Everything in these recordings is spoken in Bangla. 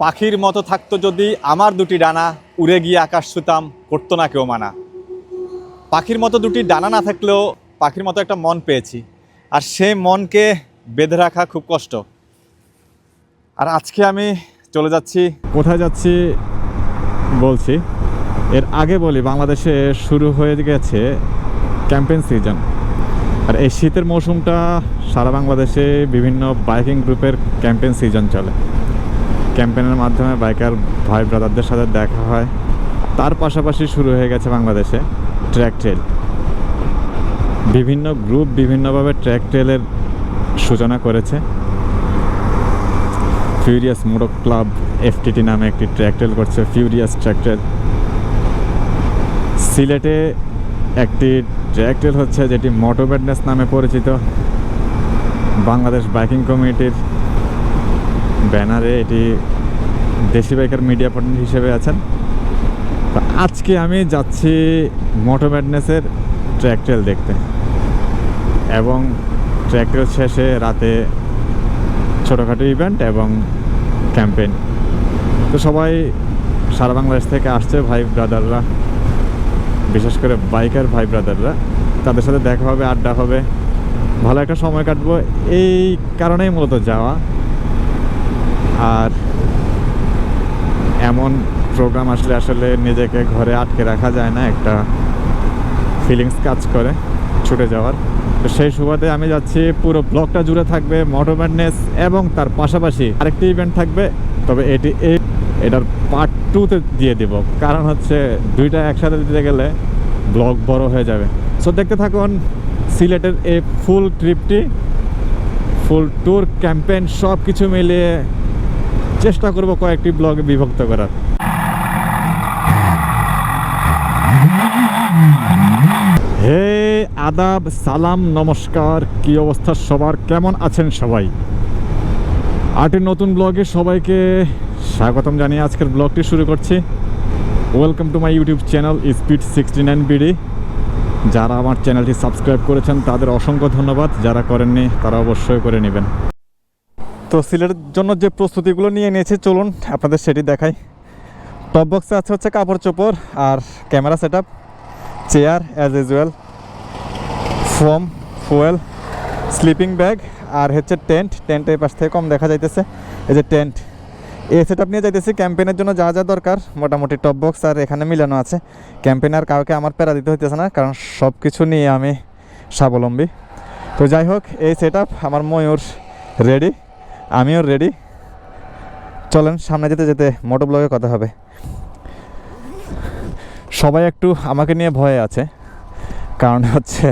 পাখির মতো থাকতো যদি আমার দুটি ডানা উড়ে গিয়ে আকাশ ছুতাম, করতো না কেউ মানা। পাখির মতো দুটি ডানা না থাকলেও পাখির মতো একটা মন পেয়েছি। আর সেই মনকে বেঁধে রাখা খুব কষ্ট। আর আজকে আমি চলে যাচ্ছি, কোথায় যাচ্ছি বলছি। এর আগে বলি, বাংলাদেশে শুরু হয়ে গেছে ক্যাম্পেন সিজন। আর এই শীতের মৌসুমটা সারা বাংলাদেশে বিভিন্ন বাইকিং গ্রুপের ক্যাম্পেন সিজন চলে। ক্যাম্পেইনের মাধ্যমে বাইকার ভাই ব্রাদারদের সাথে দেখা হয়। তার পাশাপাশি শুরু হয়ে গেছে বাংলাদেশে ট্র্যাক ট্রেল। বিভিন্ন গ্রুপ বিভিন্নভাবে ট্র্যাক ট্রেলের সূচনা করেছে। Furious motor club F T T track trail করছে ফিউরিয়াস ট্র্যাক ট্রেল। সিলেটে একটি ট্র্যাক ট্রেল হচ্ছে যেটি মোটো ব্যাডনেস নামে পরিচিত। বাংলাদেশ বাইকিং কমিটির ব্যানারে এটি দেশি বাইকার মিডিয়া পার্টনার হিসেবে আছেন। তো আজকে আমি যাচ্ছি মোটো ব্যাডনেসের ট্র্যাক ট্রেল দেখতে এবং ট্র্যাক ট্রেল শেষে রাতে ছোটোখাটো ইভেন্ট এবং ক্যাম্পেইন। তো সবাই সারা বাংলাদেশ থেকে আসছে ভাই ব্রাদাররা, বিশেষ করে বাইকার ভাই ব্রাদাররা। তাদের সাথে দেখা হবে, আড্ডা হবে। ভালো একটা সময় কাটবো। এই কারণেই মূলত যাওয়া। আর এমন প্রোগ্রাম আসলে আসলে নিজেকে ঘরে আটকে রাখা যায় না, একটা ফিলিংস কাজ করে ছুটে যাওয়ার। তো সেই সুবাদে আমি যাচ্ছি, পুরো ব্লকটা জুড়ে থাকবে মোটোম্যাডনেস এবং তার পাশাপাশি আরেকটি ইভেন্ট থাকবে, তবে এটি এই এটার পার্ট টুতে দিয়ে দিব। কারণ হচ্ছে দুইটা একসাথে দিতে গেলে ব্লগ বড় হয়ে যাবে। সো দেখতে থাকুন, সিলেটের এই ফুল ট্রিপটি ফুল ট্যুর ক্যাম্পেইন সব কিছু মিলিয়ে চেষ্টা করব কয়েকটি ব্লগে বিভক্ত করার। হে আদাব, সালাম, নমস্কার, কি অবস্থা সবার? কেমন আছেন সবাই? আটের নতুন ব্লগে সবাইকে স্বাগতম জানিয়ে আজকের ব্লগটি শুরু করছি। Welcome to my YouTube channel speed sixty nine BD যারা আমার চ্যানেলটি সাবস্ক্রাইব করেছেন, তাদের অসংখ্য ধন্যবাদ। যারা করেননি, তারা অবশ্যই করে নেবেন। তো সিলেটের জন্য যে প্রস্তুতিগুলো নিয়ে নিয়েছি, চলুন আপনাদের সেটি দেখাই। টপ বক্সে আছে হচ্ছে কাপড় চোপড় আর camera set chair as usual foam fuel sleeping bag আর হচ্ছে টেন্ট। টেন্টের পাশ থেকে কম দেখা যাইতেছে, এই যে টেন্ট। এই সেট নিয়ে যাইতেছি ক্যাম্পেনের জন্য যা যা দরকার, মোটামুটি টপ বক্স আর এখানে মিলানো আছে। ক্যাম্পেইন আর কাউকে আমার প্যারা দিতে হইতেছে না, কারণ সব কিছু নিয়ে আমি স্বাবলম্বী। তো যাই হোক, এই সেট আমার ময়ূর রেডি। আমিও রেডি চলেন, সামনে যেতে যেতে মোটো ব্লগে কথা হবে। সবাই একটু আমাকে নিয়ে ভয়ে আছে। কারণ হচ্ছে,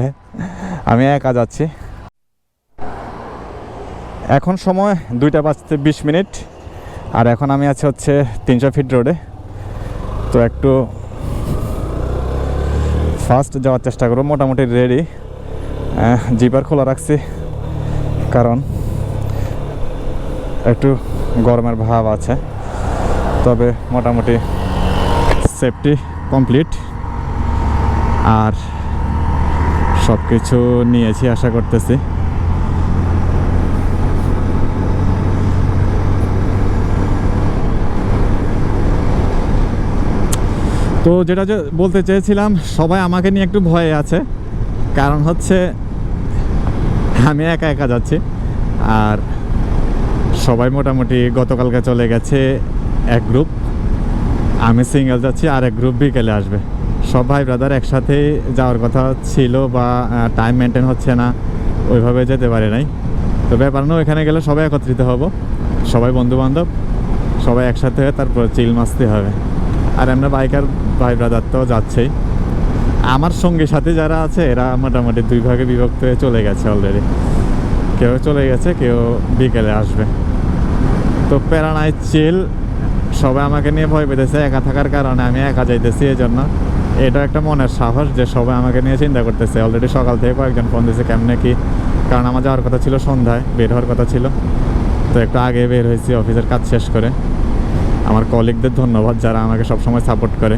আমি একা যাচ্ছি। এখন সময় দুইটা বাজতে বিশ মিনিট। আর এখন আমি আছি হচ্ছে তিনশো ফিট রোডে তো একটু ফাস্ট যাওয়ার চেষ্টা করব, মোটামুটি রেডি জিপার খোলা রাখছি। কারণ একটু গরমের ভাব আছে। তবে মোটামুটি সেফটি কমপ্লিট আর সব কিছু নিয়েছি আশা করতেছি। তো যেটা যে বলতে চেয়েছিলাম, সবাই আমাকে নিয়ে একটু ভয়ে আছে। কারণ হচ্ছে, আমি একা একা যাচ্ছি। আর সবাই মোটামুটি গতকালকে চলে গেছে এক গ্রুপ আমি সিঙ্গেল যাচ্ছি আর এক গ্রুপ বিকেলে আসবে। সব ভাই ব্রাদার একসাথে যাওয়ার কথা ছিল বা টাইম মেনটেন হচ্ছে না, ওইভাবে যেতে পারে নাই। তো ব্যাপার না, ওইখানে গেলে সবাই একত্রিত হব, সবাই বন্ধু বান্ধব সবাই একসাথে হয়ে তারপর চিল মাসতে হবে। আর আমরা বাইকার ভাই ব্রাদার তো যাচ্ছেই। আমার সঙ্গী সাথে যারা আছে, এরা মোটামুটি দুই ভাগে বিভক্ত হয়ে চলে গেছে অলরেডি কেউ চলে গেছে, কেউ বিকেলে আসবে। তো প্যারানাই চিল সবাই আমাকে নিয়ে ভয় পেতেছে, একা থাকার কারণে আমি একা যাইতেছি এই জন্য এটা একটা মনের সাহস যে সবাই আমাকে নিয়ে চিন্তা করতেছে। অলরেডি সকাল থেকে কয়েকজন ফোন দিয়েছে কেমনে কি? কারণ আমার যাওয়ার কথা ছিল সন্ধ্যায়, বের হওয়ার কথা ছিল। তো একটু আগে বের হয়েছি, অফিসের কাজ শেষ করে। আমার কলিগদের ধন্যবাদ যারা আমাকে সবসময় সাপোর্ট করে।